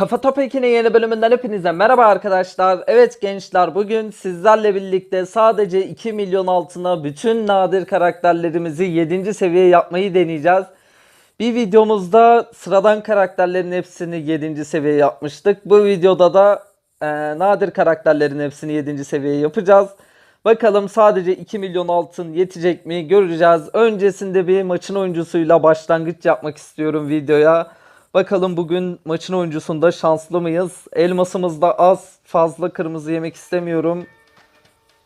Kafa Top 2'nin yeni bölümünden hepinize merhaba arkadaşlar. Evet gençler bugün sizlerle birlikte sadece 2 milyon altına bütün nadir karakterlerimizi 7. seviye yapmayı deneyeceğiz. Bir videomuzda sıradan karakterlerin hepsini 7. seviye yapmıştık. Bu videoda da e, nadir karakterlerin hepsini 7. seviye yapacağız. Bakalım sadece 2 milyon altın yetecek mi göreceğiz. Öncesinde bir maçın oyuncusuyla başlangıç yapmak istiyorum videoya. Bakalım bugün maçın oyuncusunda şanslı mıyız? Elmasımız da az. Fazla kırmızı yemek istemiyorum.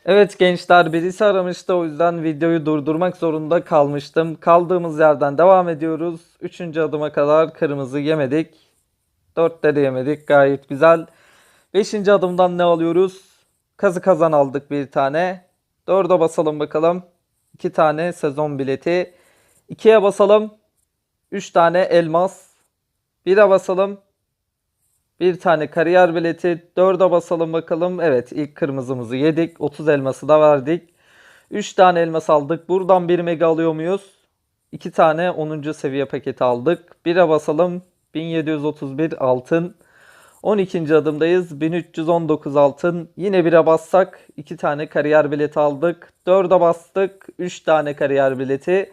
Evet gençler birisi aramıştı o yüzden videoyu durdurmak zorunda kalmıştım. Kaldığımız yerden devam ediyoruz. Üçüncü adıma kadar kırmızı yemedik. Dörtte de yemedik gayet güzel. Beşinci adımdan ne alıyoruz? Kazı kazan aldık bir tane. Dörde basalım bakalım. İki tane sezon bileti. İkiye basalım. Üç tane elmas. Bire basalım. Bir tane kariyer bileti. Dörde basalım bakalım. Evet ilk kırmızımızı yedik. 30 elması da verdik. 3 tane elmas aldık. Buradan bir mega alıyor muyuz? 2 tane 10. seviye paketi aldık. Bire basalım. 1731 altın. 12. adımdayız. 1319 altın. Yine bire bassak 2 tane kariyer bileti aldık. 4'e bastık. 3 tane kariyer bileti.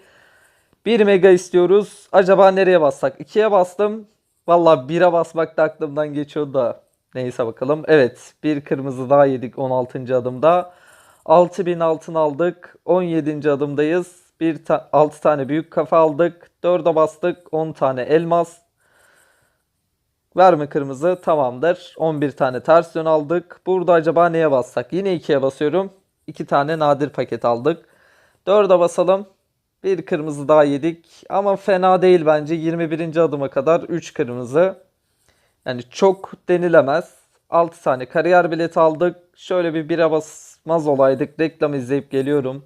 1 mega istiyoruz. Acaba nereye bassak? 2'ye bastım. Valla 1'e basmak da aklımdan geçiyordu da. Neyse bakalım. Evet. Bir kırmızı daha yedik 16. adımda. 6000 altın aldık. 17. adımdayız. Bir ta 6 tane büyük kafa aldık. 4'e bastık. 10 tane elmas. Verme kırmızı tamamdır. 11 tane ters yön aldık. Burada acaba neye bassak? Yine 2'ye basıyorum. 2 tane nadir paket aldık. 4'e basalım. Bir kırmızı daha yedik. Ama fena değil bence. 21. adıma kadar 3 kırmızı. Yani çok denilemez. 6 tane kariyer bileti aldık. Şöyle bir bire basmaz olaydık. Reklam izleyip geliyorum.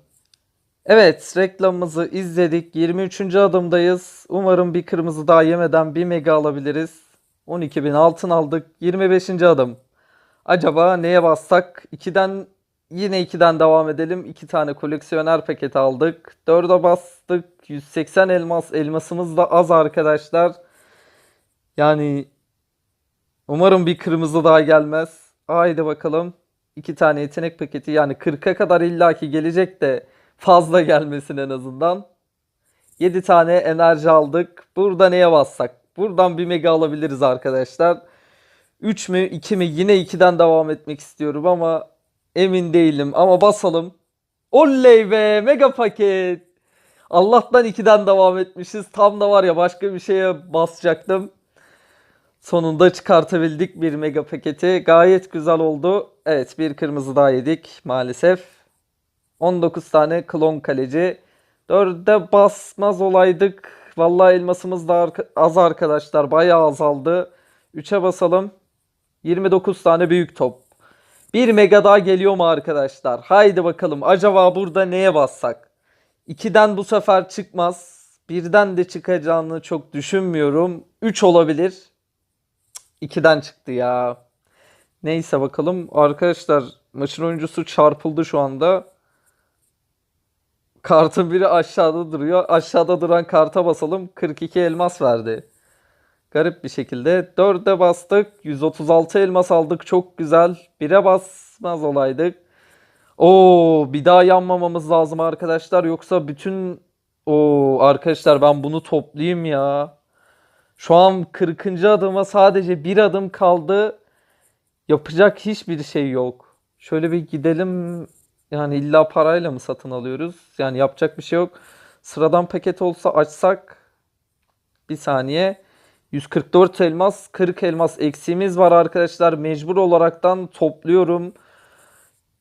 Evet reklamımızı izledik. 23. adımdayız. Umarım bir kırmızı daha yemeden bir mega alabiliriz. 12.000 altın aldık. 25. adım. Acaba neye bassak? 2'den yine 2'den devam edelim. 2 tane koleksiyoner paketi aldık. 4'e bastık. 180 elmas. Elmasımız da az arkadaşlar. Yani umarım bir kırmızı daha gelmez. Haydi bakalım. 2 tane yetenek paketi yani 40'a kadar illaki gelecek de fazla gelmesin en azından. 7 tane enerji aldık. Burada neye bassak? Buradan bir mega alabiliriz arkadaşlar. 3 mü 2 mi yine 2'den devam etmek istiyorum ama emin değilim. Ama basalım. Oley be mega paket. Allah'tan 2'den devam etmişiz. Tam da var ya başka bir şeye basacaktım. Sonunda çıkartabildik bir mega paketi. Gayet güzel oldu. Evet bir kırmızı daha yedik maalesef. 19 tane klon kaleci. 4'e basmaz olaydık. Vallahi elmasımız da az arkadaşlar. Bayağı azaldı. 3'e basalım. 29 tane büyük top. Bir mega daha geliyor mu arkadaşlar? Haydi bakalım. Acaba burada neye bassak? 2'den bu sefer çıkmaz. Birden de çıkacağını çok düşünmüyorum. 3 olabilir. 2'den çıktı ya. Neyse bakalım. Arkadaşlar maçın oyuncusu çarpıldı şu anda. Kartın biri aşağıda duruyor. Aşağıda duran karta basalım. 42 elmas verdi. Garip bir şekilde. 4'e bastık. 136 elmas aldık. Çok güzel. 1'e basmaz olaydık. Oo, bir daha yanmamamız lazım arkadaşlar. Yoksa bütün o arkadaşlar ben bunu toplayayım ya. Şu an 40. adıma sadece bir adım kaldı. Yapacak hiçbir şey yok. Şöyle bir gidelim. Yani illa parayla mı satın alıyoruz? Yani yapacak bir şey yok. Sıradan paket olsa açsak bir saniye. 144 elmas, 40 elmas eksiğimiz var arkadaşlar. Mecbur olaraktan topluyorum.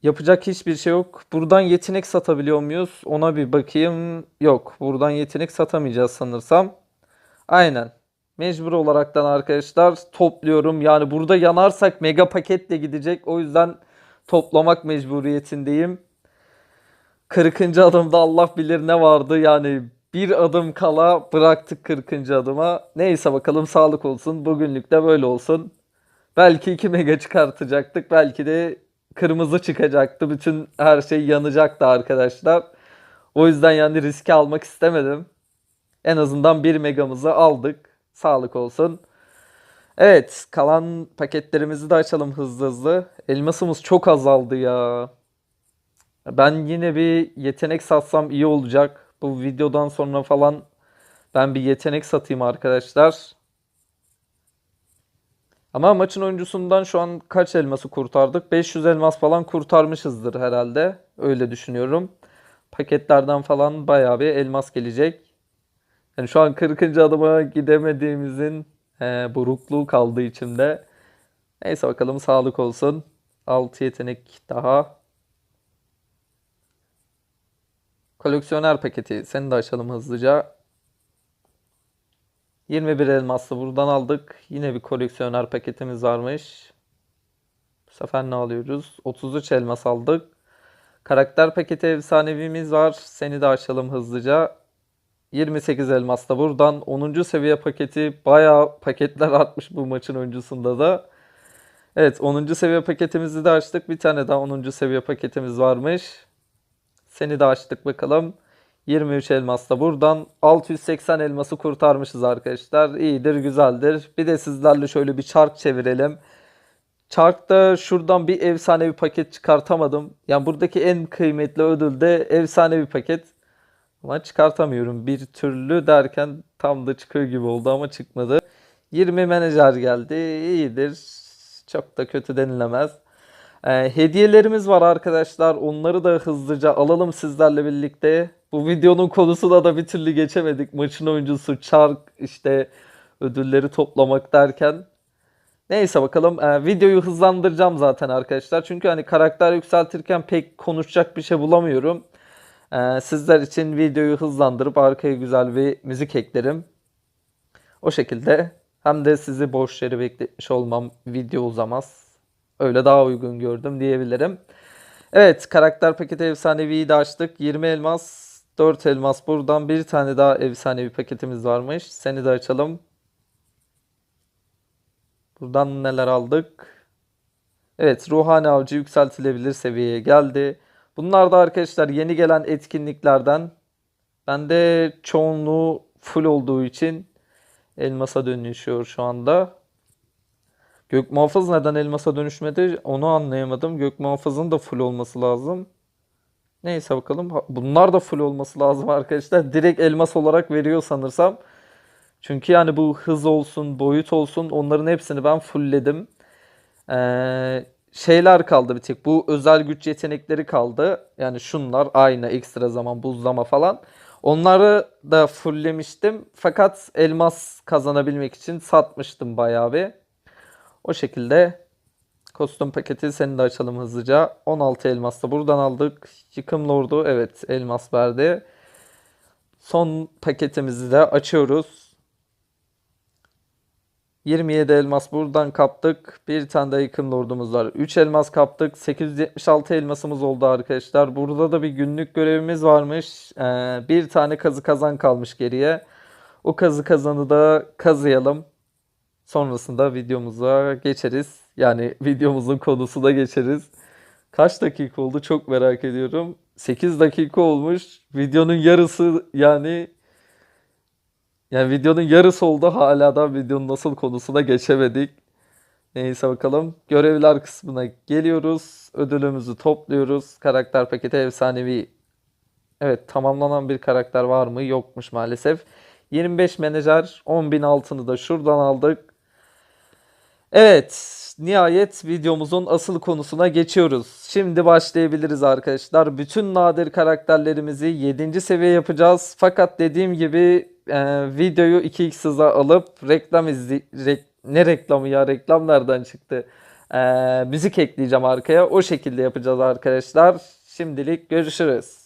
Yapacak hiçbir şey yok. Buradan yetenek satabiliyor muyuz? Ona bir bakayım. Yok. Buradan yetenek satamayacağız sanırsam. Aynen. Mecbur olaraktan arkadaşlar topluyorum. Yani burada yanarsak mega paketle gidecek. O yüzden toplamak mecburiyetindeyim. 40. adımda Allah bilir ne vardı. Yani bir adım kala bıraktık 40. adıma. Neyse bakalım sağlık olsun. Bugünlük de böyle olsun. Belki 2 mega çıkartacaktık. Belki de kırmızı çıkacaktı. Bütün her şey yanacaktı arkadaşlar. O yüzden yani riski almak istemedim. En azından 1 megamızı aldık. Sağlık olsun. Evet, kalan paketlerimizi de açalım hızlı hızlı. Elmasımız çok azaldı ya. Ben yine bir yetenek satsam iyi olacak. Bu videodan sonra falan ben bir yetenek satayım arkadaşlar. Ama maçın oyuncusundan şu an kaç elması kurtardık? 500 elmas falan kurtarmışızdır herhalde. Öyle düşünüyorum. Paketlerden falan bayağı bir elmas gelecek. Yani şu an 40. adıma gidemediğimizin e, burukluğu kaldı içimde. Neyse bakalım sağlık olsun. 6 yetenek daha. Koleksiyoner paketi. Seni de açalım hızlıca. 21 elmaslı buradan aldık. Yine bir koleksiyoner paketimiz varmış. Bu sefer ne alıyoruz? 33 elmas aldık. Karakter paketi efsanevimiz var. Seni de açalım hızlıca. 28 elmasla buradan 10. seviye paketi bayağı paketler artmış bu maçın öncesinde da. Evet 10. seviye paketimizi de açtık. Bir tane daha 10. seviye paketimiz varmış. Seni de açtık bakalım. 23 elmasla buradan 680 elması kurtarmışız arkadaşlar. İyidir, güzeldir. Bir de sizlerle şöyle bir çark çevirelim. Çark'ta şuradan bir efsane bir paket çıkartamadım. Yani buradaki en kıymetli ödül de efsane bir paket. Ama çıkartamıyorum bir türlü derken tam da çıkıyor gibi oldu ama çıkmadı. 20 menajer geldi. İyidir. Çok da kötü denilemez. Ee, hediyelerimiz var arkadaşlar. Onları da hızlıca alalım sizlerle birlikte. Bu videonun konusuna da bir türlü geçemedik. Maçın oyuncusu, çark, işte ödülleri toplamak derken. Neyse bakalım. Ee, videoyu hızlandıracağım zaten arkadaşlar. Çünkü hani karakter yükseltirken pek konuşacak bir şey bulamıyorum. Ee, sizler için videoyu hızlandırıp arkaya güzel bir müzik eklerim. O şekilde hem de sizi boş yere bekletmiş olmam video uzamaz. Öyle daha uygun gördüm diyebilirim. Evet karakter paketi efsaneviyi de açtık. 20 elmas, 4 elmas buradan bir tane daha efsanevi paketimiz varmış. Seni de açalım. Buradan neler aldık? Evet ruhani avcı yükseltilebilir seviyeye geldi. Bunlar da arkadaşlar yeni gelen etkinliklerden. Bende çoğunluğu full olduğu için elmasa dönüşüyor şu anda. Gök muhafız neden elmasa dönüşmedi onu anlayamadım. Gök muhafızın da full olması lazım. Neyse bakalım. Bunlar da full olması lazım arkadaşlar. Direkt elmas olarak veriyor sanırsam. Çünkü yani bu hız olsun, boyut olsun onların hepsini ben fullledim. Ee, şeyler kaldı bir tek. Bu özel güç yetenekleri kaldı. Yani şunlar aynı ekstra zaman buzlama falan. Onları da fulllemiştim. Fakat elmas kazanabilmek için satmıştım bayağı bir. O şekilde kostüm paketi seni de açalım hızlıca. 16 elmas da buradan aldık. Yıkım Lord'u evet elmas verdi. Son paketimizi de açıyoruz. 27 elmas buradan kaptık. Bir tane de yıkım lordumuz var. 3 elmas kaptık. 876 elmasımız oldu arkadaşlar. Burada da bir günlük görevimiz varmış. Ee, bir tane kazı kazan kalmış geriye. O kazı kazanı da kazıyalım. Sonrasında videomuza geçeriz. Yani videomuzun konusuna geçeriz. Kaç dakika oldu çok merak ediyorum. 8 dakika olmuş. Videonun yarısı yani yani videonun yarısı oldu hala da videonun nasıl konusuna geçemedik. Neyse bakalım. Görevler kısmına geliyoruz. Ödülümüzü topluyoruz. Karakter paketi efsanevi. Evet tamamlanan bir karakter var mı? Yokmuş maalesef. 25 menajer 10.000 altını da şuradan aldık. Evet nihayet videomuzun asıl konusuna geçiyoruz. Şimdi başlayabiliriz arkadaşlar. Bütün nadir karakterlerimizi 7. seviye yapacağız. Fakat dediğim gibi e, videoyu 2x hıza alıp reklam izli rek ne reklamı ya reklam nereden çıktı? E, müzik ekleyeceğim arkaya. O şekilde yapacağız arkadaşlar. Şimdilik görüşürüz.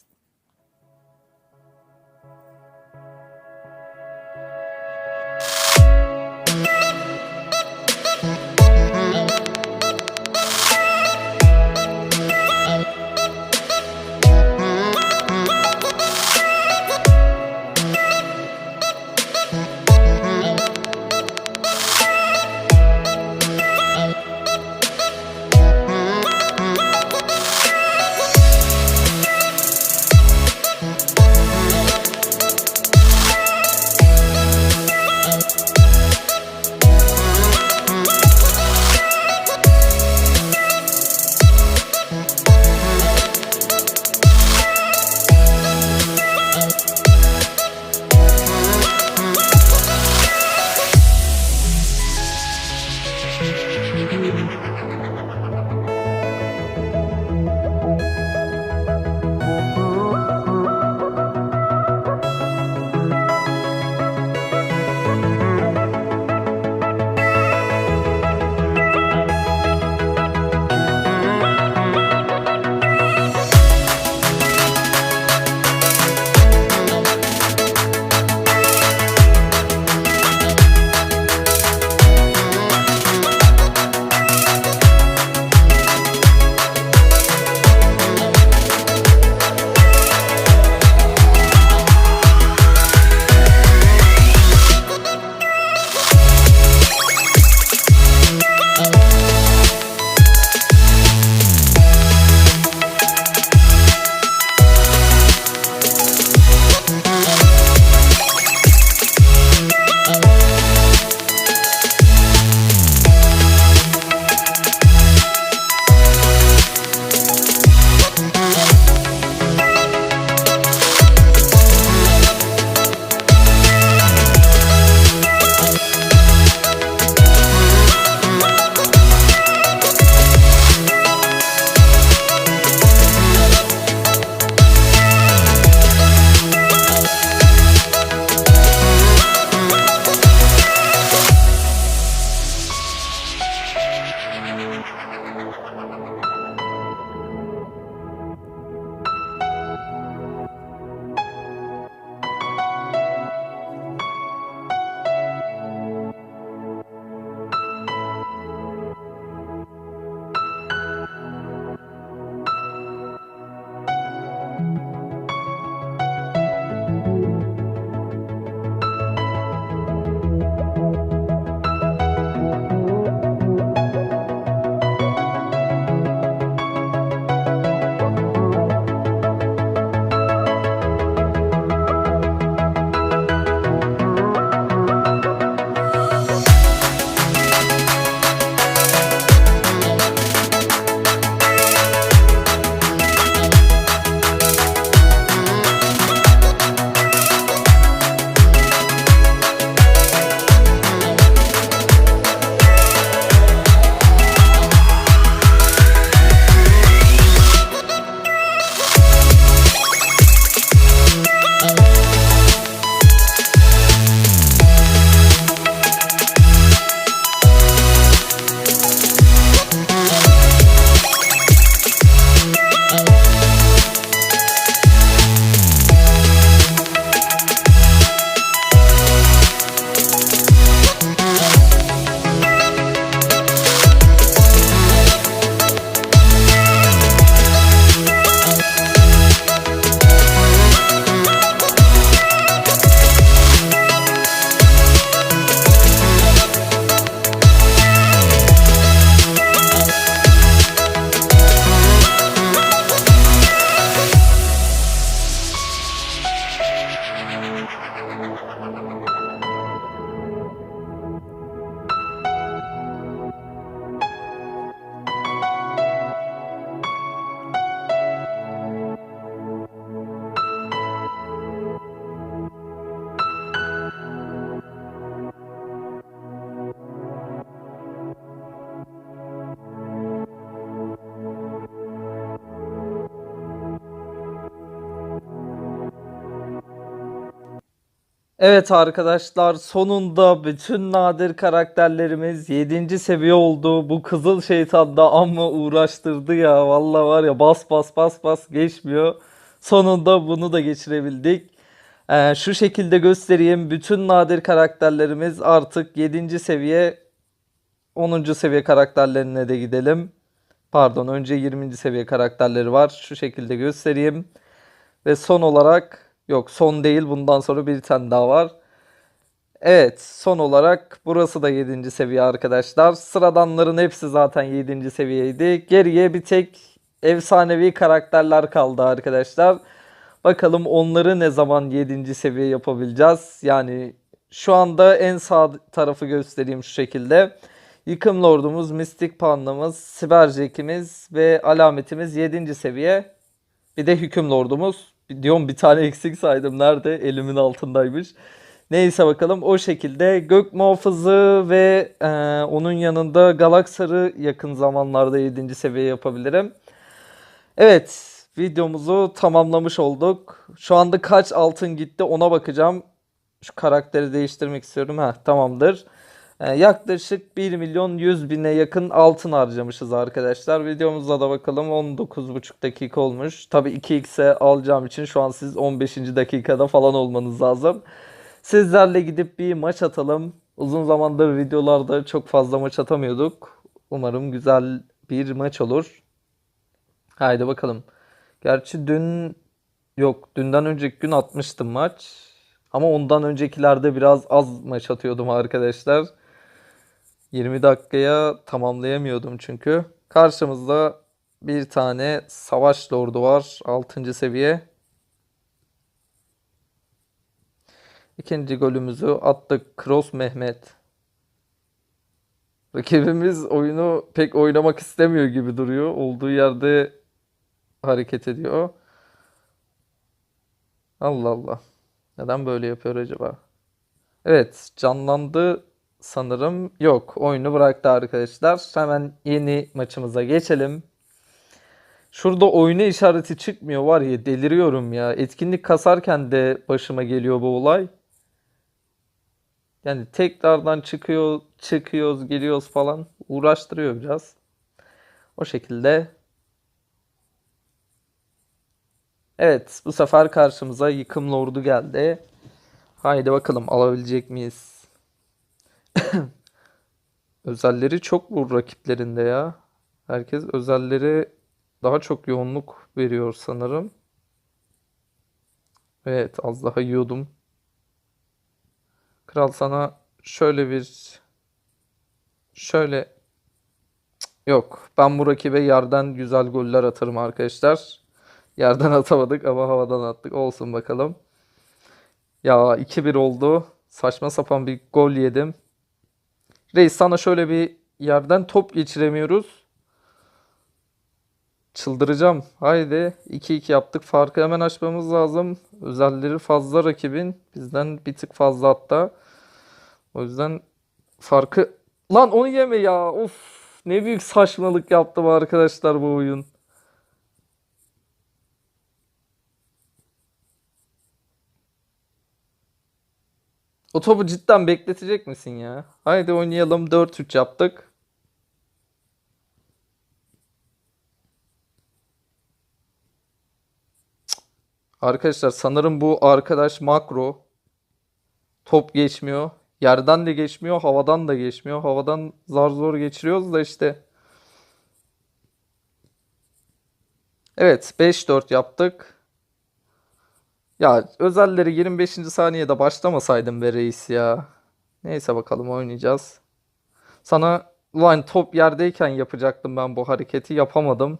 Evet arkadaşlar sonunda bütün nadir karakterlerimiz 7. seviye oldu. Bu kızıl şeytan da amma uğraştırdı ya. Vallahi var ya bas bas bas bas geçmiyor. Sonunda bunu da geçirebildik. Ee, şu şekilde göstereyim. Bütün nadir karakterlerimiz artık 7. seviye 10. seviye karakterlerine de gidelim. Pardon önce 20. seviye karakterleri var. Şu şekilde göstereyim. Ve son olarak yok son değil bundan sonra bir tane daha var. Evet son olarak burası da 7. seviye arkadaşlar. Sıradanların hepsi zaten 7. seviyeydi. Geriye bir tek efsanevi karakterler kaldı arkadaşlar. Bakalım onları ne zaman 7. seviye yapabileceğiz. Yani şu anda en sağ tarafı göstereyim şu şekilde. Yıkım Lordumuz, Mistik Pandamız, Siber Jack'imiz ve alametimiz 7. seviye. Bir de Hüküm Lordumuz. Diyorum bir tane eksik saydım. Nerede? Elimin altındaymış. Neyse bakalım o şekilde Gök Muhafızı ve e, onun yanında Galaksar'ı yakın zamanlarda 7. seviye yapabilirim. Evet videomuzu tamamlamış olduk. Şu anda kaç altın gitti ona bakacağım. Şu karakteri değiştirmek istiyorum. Heh, tamamdır. Ee, yaklaşık 1 milyon 100 bine yakın altın harcamışız arkadaşlar. Videomuzda da bakalım 19,5 dakika olmuş. Tabii 2x'e alacağım için şu an siz 15. dakikada falan olmanız lazım. Sizlerle gidip bir maç atalım. Uzun zamandır videolarda çok fazla maç atamıyorduk. Umarım güzel bir maç olur. Haydi bakalım. Gerçi dün yok dünden önceki gün atmıştım maç. Ama ondan öncekilerde biraz az maç atıyordum arkadaşlar. 20 dakikaya tamamlayamıyordum çünkü. Karşımızda bir tane savaş lordu var. 6. seviye. İkinci golümüzü attık. Cross Mehmet. Rakibimiz oyunu pek oynamak istemiyor gibi duruyor. Olduğu yerde hareket ediyor. Allah Allah. Neden böyle yapıyor acaba? Evet, canlandı sanırım. Yok, oyunu bıraktı arkadaşlar. Hemen yeni maçımıza geçelim. Şurada oyuna işareti çıkmıyor var ya deliriyorum ya. Etkinlik kasarken de başıma geliyor bu olay. Yani tekrardan çıkıyor, çıkıyoruz, geliyoruz falan. Uğraştırıyor biraz. O şekilde. Evet, bu sefer karşımıza yıkım lordu geldi. Haydi bakalım alabilecek miyiz? Özelleri çok bu rakiplerinde ya. Herkes özelleri daha çok yoğunluk veriyor sanırım. Evet, az daha yiyordum. Kral sana şöyle bir şöyle yok. Ben bu rakibe yerden güzel goller atarım arkadaşlar. Yerden atamadık ama havadan attık. Olsun bakalım. Ya 2-1 oldu. Saçma sapan bir gol yedim. Reis sana şöyle bir yerden top geçiremiyoruz. Çıldıracağım. Haydi 2-2 yaptık. Farkı hemen açmamız lazım. Özelleri fazla rakibin. Bizden bir tık fazla hatta. O yüzden farkı... Lan onu yeme ya. Of. Ne büyük saçmalık yaptım arkadaşlar bu oyun. O topu cidden bekletecek misin ya? Haydi oynayalım. 4-3 yaptık. Arkadaşlar sanırım bu arkadaş makro. Top geçmiyor. Yerden de geçmiyor, havadan da geçmiyor. Havadan zar zor geçiriyoruz da işte. Evet, 5-4 yaptık. Ya özelleri 25. saniyede başlamasaydım be reis ya. Neyse bakalım oynayacağız. Sana ulan top yerdeyken yapacaktım ben bu hareketi yapamadım.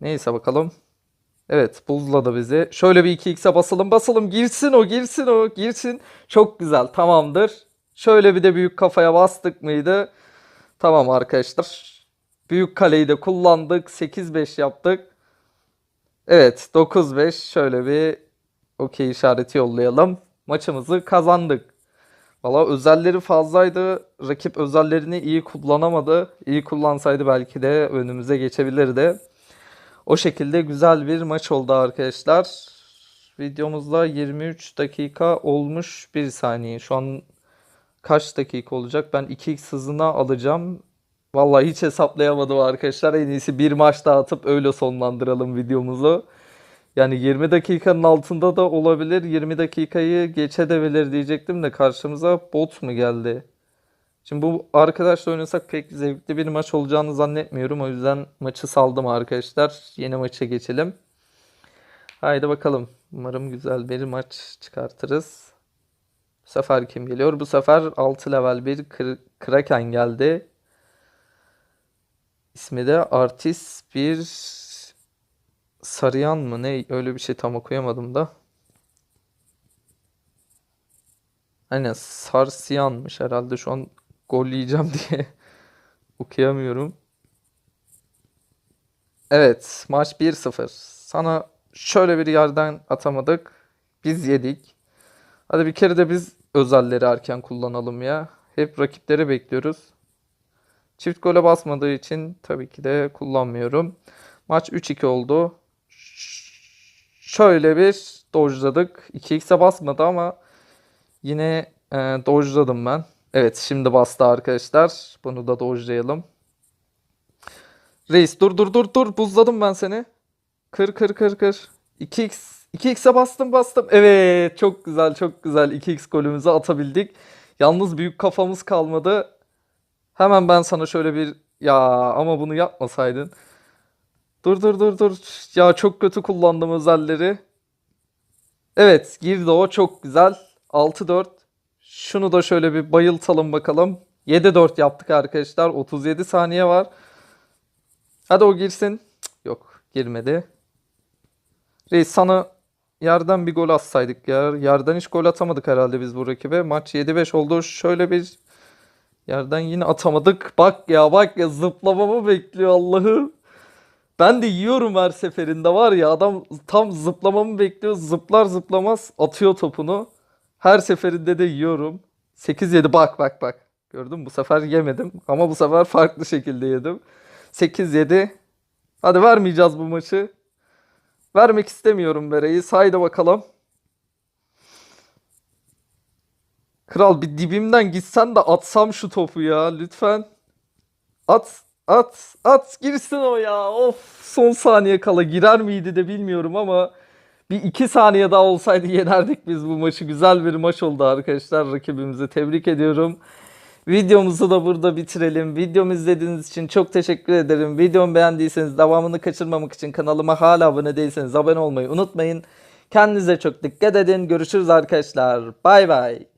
Neyse bakalım. Evet buzladı bizi. Şöyle bir 2x'e basalım basalım. Girsin o girsin o girsin. Çok güzel tamamdır. Şöyle bir de büyük kafaya bastık mıydı? Tamam arkadaşlar. Büyük kaleyi de kullandık. 8-5 yaptık. Evet 9-5 şöyle bir okey işareti yollayalım. Maçımızı kazandık. Valla özelleri fazlaydı. Rakip özellerini iyi kullanamadı. İyi kullansaydı belki de önümüze geçebilirdi. O şekilde güzel bir maç oldu arkadaşlar. Videomuzda 23 dakika olmuş 1 saniye. Şu an kaç dakika olacak? Ben 2x hızına alacağım. Vallahi hiç hesaplayamadım arkadaşlar. En iyisi bir maç daha atıp öyle sonlandıralım videomuzu. Yani 20 dakikanın altında da olabilir. 20 dakikayı geçebilir diyecektim de karşımıza bot mu geldi? Şimdi bu arkadaşla oynasak pek zevkli bir maç olacağını zannetmiyorum. O yüzden maçı saldım arkadaşlar. Yeni maça geçelim. Haydi bakalım. Umarım güzel bir maç çıkartırız. Bu sefer kim geliyor? Bu sefer 6 level bir Kr- Kraken geldi. İsmi de Artis bir Sarıyan mı ne? Öyle bir şey tam okuyamadım da. Aynen Sarsiyanmış herhalde şu an gol yiyeceğim diye okuyamıyorum. Evet maç 1-0. Sana şöyle bir yerden atamadık. Biz yedik. Hadi bir kere de biz özelleri erken kullanalım ya. Hep rakipleri bekliyoruz. Çift gole basmadığı için tabii ki de kullanmıyorum. Maç 3-2 oldu. Şöyle bir dojladık. 2x'e basmadı ama yine e, dojladım ben. Evet şimdi bastı arkadaşlar. Bunu da dojlayalım. Reis dur dur dur dur buzladım ben seni. Kır kır kır kır. 2x 2x'e bastım bastım. Evet çok güzel çok güzel 2x golümüzü atabildik. Yalnız büyük kafamız kalmadı. Hemen ben sana şöyle bir ya ama bunu yapmasaydın. Dur dur dur dur. Ya çok kötü kullandım özelleri. Evet girdi o çok güzel. 6-4. Şunu da şöyle bir bayıltalım bakalım. 7-4 yaptık arkadaşlar. 37 saniye var. Hadi o girsin. Yok girmedi. Reis sana yerden bir gol atsaydık ya. Yerden hiç gol atamadık herhalde biz bu rakibe. Maç 7-5 oldu. Şöyle bir yerden yine atamadık. Bak ya bak ya zıplamamı bekliyor Allah'ım. Ben de yiyorum her seferinde var ya adam tam zıplamamı bekliyor. Zıplar zıplamaz atıyor topunu. Her seferinde de yiyorum. 8-7 bak bak bak. Gördün? Bu sefer yemedim ama bu sefer farklı şekilde yedim. 8-7. Hadi vermeyeceğiz bu maçı. Vermek istemiyorum Bere'yi. Haydi bakalım. Kral bir dibimden gitsen de atsam şu topu ya lütfen. At at at girsin o ya. Of son saniye kala girer miydi de bilmiyorum ama bir iki saniye daha olsaydı yenerdik biz bu maçı. Güzel bir maç oldu arkadaşlar. Rakibimizi tebrik ediyorum. Videomuzu da burada bitirelim. Videomu izlediğiniz için çok teşekkür ederim. Videomu beğendiyseniz devamını kaçırmamak için kanalıma hala abone değilseniz abone olmayı unutmayın. Kendinize çok dikkat edin. Görüşürüz arkadaşlar. Bay bay.